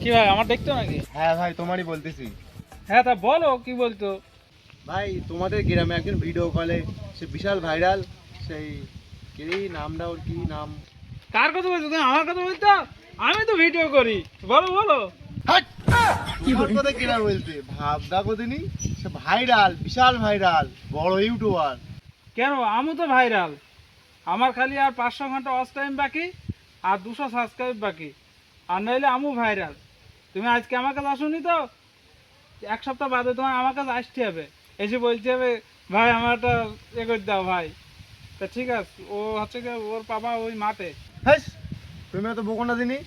কি ভাই আমার দেখতো নাকি? হ্যাঁ ভাই তোমারই বলতেছি। হ্যাঁ তা বলো কি বলতো ভাই তোমাদের গ্রামে একজন ভিডিও কলে সে বিশাল ভাইরাল সেই কি নামটা ওর কি নাম? কার কথা বলছো তুমি? আমার কথা বলতো আমি তো ভিডিও করি। বলো বলো। তোমার কথা কিনা বলতে ভাবদা কদিনি সে ভাইরাল বিশাল ভাইরাল বড় ইউটিউবার। কেন? আমি তো ভাইরাল। আমার খালি আর পাঁচশো ঘণ্টা অস টাইম বাকি আর দুশো সাবস্ক্রাইব বাকি। আর নইলে আমু ভাইরাল। তুমি আজকে আমার কাছে আসুনি তো? এক সপ্তাহ বাদে তোমার আমার কাছে আসতে হবে। এসে বলতে হবে ভাই আমার একটা এ করে দাও ভাই। তা ঠিক আছে ও হচ্ছে কি ওর বাবা ওই মাঠে। হ্যাঁ তুমি তো বকনা দিনি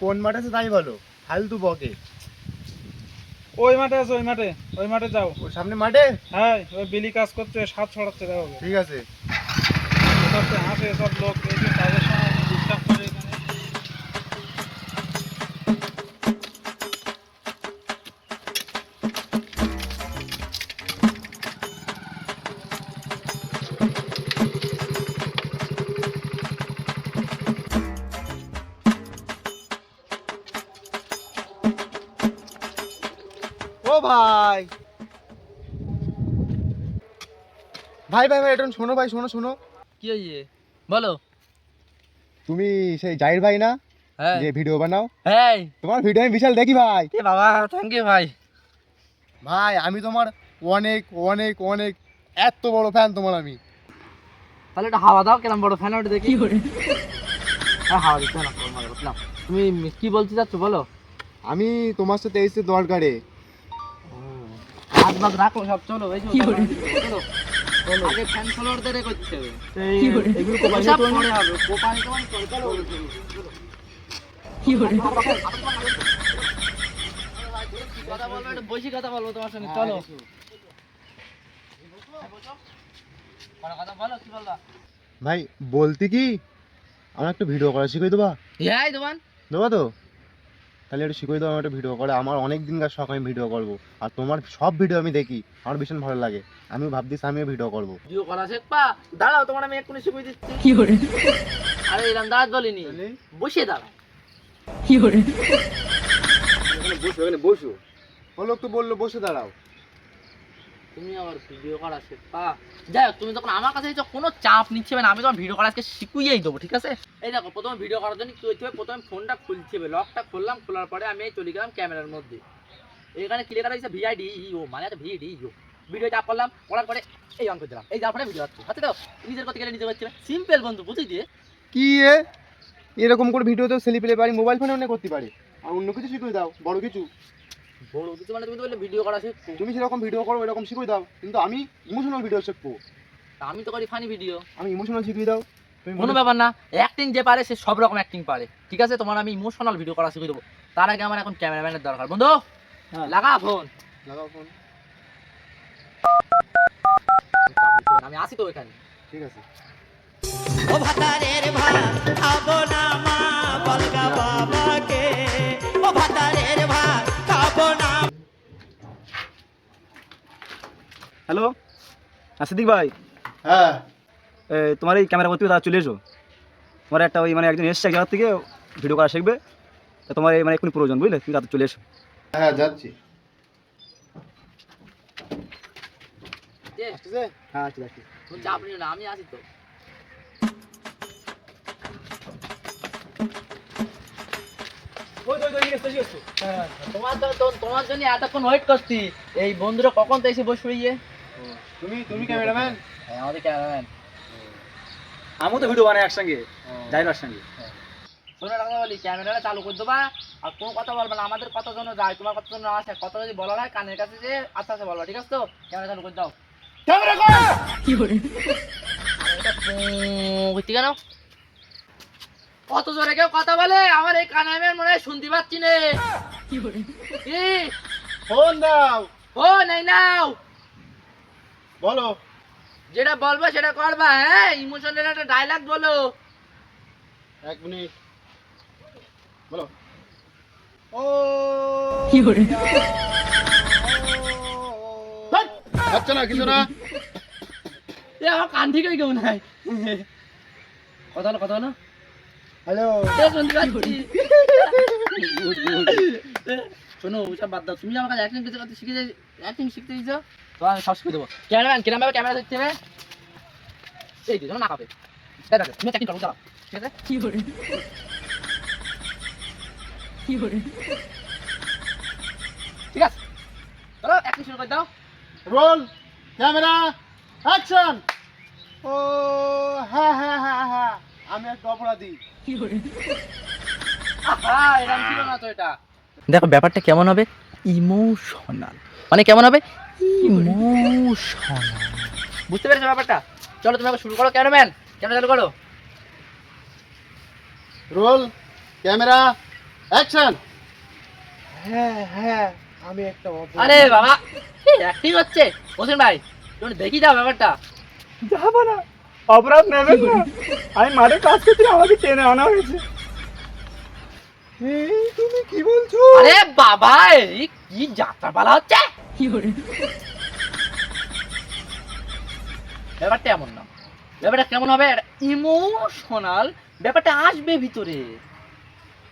কোন মাঠে আছে তাই বলো। ফালতু বকে। ওই মাঠে আছে ওই মাঠে ওই মাঠে যাও। ওই সামনে মাঠে? হ্যাঁ ওই বিলি কাজ করছে সাত ছড়াচ্ছে দেখো। ঠিক আছে। হাসে সব লোক ও ভাই। ভাই ভাই ভাই এটা শোনো ভাই শোনো শোনো। কি হয়েছে? বলো। তুমি সেই জাহির ভাই না? হ্যাঁ। যে ভিডিও বানাও। হ্যাঁ। তোমার ভিডিও আমি বিশাল দেখি ভাই। এ বাবা থ্যাংক ইউ ভাই। ভাই আমি তোমার অনেক অনেক অনেক এত বড় ফ্যান তোমার আমি। তাহলে একটা হাওয়া দাও কেরম বড় ফ্যান ওটা দেখি। হাওয়া দিচ্ছে না। তুমি কি বলতে চাচ্ছ বলো? আমি তোমার সাথে এসে দরকারে। হাত বাদ রাখো সব চলো এই চলো। চলো। আগে ফ্যান ফলোয়ারদের করতে হবে। এগুলো সব পরে হবে কোপানি টোপানি করে চলো কথা বলব একটু বেশি কথা বলব তোমার সঙ্গে চলো। কোনো কথা বলো কি বলবা? ভাই বলতে কি? আমার একটা ভিডিও করা শিখিয়ে দেবা? দেবো তো? তাহলে একটু শিখিয়ে দেবো আমার একটা ভিডিও করে আমার অনেক দিনকার শখ আমি ভিডিও করব। আর তোমার সব ভিডিও আমি দেখি আমার ভীষণ ভালো লাগে। আমি ভাবছি আমিও ভিডিও করব। ভিডিও করা শেখবা দাঁড়াও তোমার আমি এক্ষুনি শিখিয়ে দিচ্ছি। কি করে আরে এরকম দাঁড়াত বলিনি। বসে দাঁড়াও। বসো। ও লোক তো বলল বসে দাঁড়াও। তুমি আবার ভিডিও করা শেখবা যাই হোক, তুমি যখন আমার কাছে এসেছ, কোনো চাপ নিচ্ছে না। আমি তোমার ভিডিও করা আজকে শিখিয়েই দেবো, ঠিক আছে? এই দেখো, প্রথমে ভিডিও করার জন্য কি করতে হবে প্রথমে ফোনটা খুলতে হবে লকটা খুললাম, খোলার পরে আমি চলে গেলাম ক্যামেরার মধ্যে। এখানে ক্লিয়ার হয়েছে ভিআইডি ও মানে একটা ভিডি ও ভিডিও চাপ করলাম, করার পরে এই অন দিলাম। এই যাওয়ার পরে ভিডিও হচ্ছে আচ্ছা তো নিজের কথা গেলে নিজে করছে সিম্পল বন্ধু, বুঝলি দিয়ে কি এরকম করে ভিডিও তো সেলি পেলে পারি মোবাইল ফোনে অনেক করতে পারি। আর অন্য কিছু শিখিয়ে দাও, বড় কিছু। বড় কিছু মানে তুমি তো বললে ভিডিও করা শেখো তুমি সেরকম ভিডিও করো এরকম শিখিয়ে দাও। কিন্তু আমি ইমোশনাল ভিডিও শিখব। আমি তো করি ফানি ভিডিও আমি ইমোশনাল শিখিয়ে দাও। তুমি কোনো ব্যাপার না অ্যাক্টিং যে পারে সে সব রকম অ্যাক্টিং পারে। ঠিক আছে? তোমার আমি ইমোশনাল ভিডিও করা শিখিয়ে দেবো। তার আগে আমার এখন ক্যামেরাম্যানের দরকার। বন্ধু হ্যাঁ। লাগা ফোন লাগাও ফোন আমি আসি তো এখানে ঠিক আছে। ও ভাতারের ভাত খাব না মা। হ্যালো? হ্যাঁ সিদ্দিক ভাই। হ্যাঁ। তোমার এই ক্যামেরা করতে তারা চলে এসো। তোমার একটা ওই মানে একজন এসছে এক জায়গার থেকে ভিডিও করা শিখবে। তা তোমার এই মানে এক্ষুনি প্রয়োজন বুঝলে? তুমি তাতে চলে এসো। হ্যাঁ যাচ্ছি। হ্যাঁ আমি তো- তোমার জন্য এতক্ষণ ওয়েট করছি। এই বন্ধুরা কখন তো এসে বসবে ইয়ে? তুমি তুমি ক্যামেরাম্যান হ্যাঁ, আমাদের ক্যামেরাম্যান আমিও তো ভিডিও বানাই একসঙ্গে যাইবার সঙ্গে শোনো কথা বলি ক্যামেরাটা চালু করে দেবা আর কোনো কথা বলবে না আমাদের কথা যেন যায় তোমার কথা যেন আসে কথা যদি বলা হয় কানের কাছে যে আস্তে আস্তে বলবা ঠিক আছে তো? ক্যামেরা চালু করে দাও। ক্যামেরা কর এটা বুঝতে কেন কত জোরে কেউ কথা বলে আমার এই কানে আমি মনে হয় শুনতে পাচ্ছি নে। কি ফোন দাও! ফোন নেই নাও। বলো। যেটা বলব সেটা করবা হ্যাঁ? ইমোশনাল একটা ডায়লগ বলো। এক মিনিট। বলো। ও। কি করে হচ্ছে না কিছু না। এ আমার কান থেকে কেউ নাই। কথা হলো কথা না হ্যালো। শুনতে পাচ্ছি। শোনো ওসব বাদ দাও। তুমি আমার কাছে অ্যাক্টিং করতে করতে শিখে অ্যাক্টিং শিখতে দিয়েছ? তো আমি সব শিখে দেবো। ক্যামেরাম্যান কিরম ভাবে ক্যামেরা দেখতে হবে না কাঁপে তুমি অ্যাক্টিং করো চালাও ঠিক আছে? ঠিক আছে? চলো অ্যাক্টিং শুরু করে দাও। রোল ক্যামেরা অ্যাকশন ও হ্যাঁ হ্যাঁ হ্যাঁ হ্যাঁ। আমি একটা অপরাধী। কি আহা, এরকম ছিল না তো এটা। দেখো ব্যাপারটা কেমন হবে? ইমোশনাল। মানে কেমন হবে? ইমোশনাল। বুঝতে পেরেছ ব্যাপারটা? চলো তুমি শুরু করো ক্যামেরাম্যান। ক্যামেরা চালু করো। Roll camera action. হ্যাঁ হ্যাঁ আমি একটা আরে বাবা অ্যাক্টিং হচ্ছে। হোসেন ভাই তুমি দেখি দাও ব্যাপারটা। যাব না। অপরাধ নেবে না। আমি মাঠে কাজ করতে আমাকে টেনে আনা হয়েছে। এই তুমি কি বলছো? আরে বাবা এই কি যাত্রা পালা হচ্ছে ব্যাপারটা এমন না। ব্যাপারটা কেমন হবে? ইমোশনাল ব্যাপারটা আসবে ভিতরে।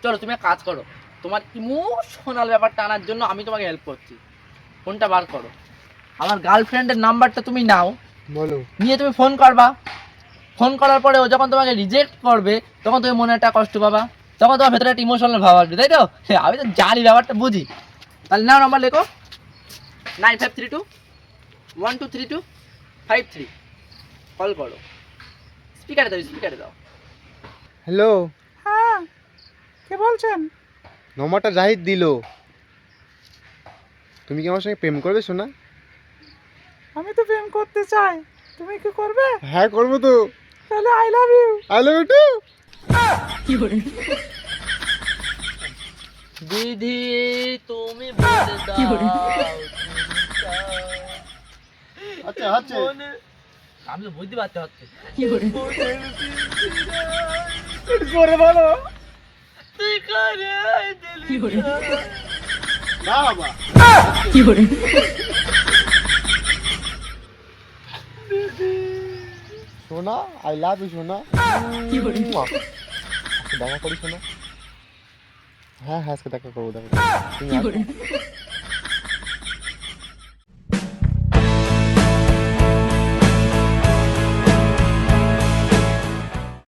চলো তুমি এক কাজ করো। তোমার ইমোশনাল ব্যাপারটা আনার জন্য আমি তোমাকে হেল্প করছি। ফোনটা বার করো। আমার গার্লফ্রেন্ডের নাম্বারটা তুমি নাও। বলো। নিয়ে তুমি ফোন করবা। ফোন করার পরে ও যখন তোমাকে রিজেক্ট করবে তখন তুমি মনে একটা কষ্ট পাবা। তখন তোমার ভেতরে একটা ইমোশনাল ভাব আসবে তাই তো? আমি তো জানি ব্যাপারটা বুঝি। তাহলে নাও নাম্বার লেখো। Nine five three two one two three two five three call করো। স্পিকারে দাও স্পিকারে দাও। হ্যালো হ্যাঁ। কে বলছেন? নম্বরটা জাহিদ দিল। তুমি কি আমার সঙ্গে প্রেম করবে শোনা আমি তো প্রেম করতে চাই। তুমি কি করবে? হ্যাঁ করব তো। তাহলে I love you I love you too দিদি তুমি বলে? দাও আচ্ছা আচ্ছা আমি তো বুঝতে পারতে হচ্ছে। করে বলো? না। বাবা। সোনা আই লাভ ইউ সোনা। মুয়া। আজকে দেখা করি সোনা। হ্যাঁ হ্যাঁ আজকে দেখা করব দেখা।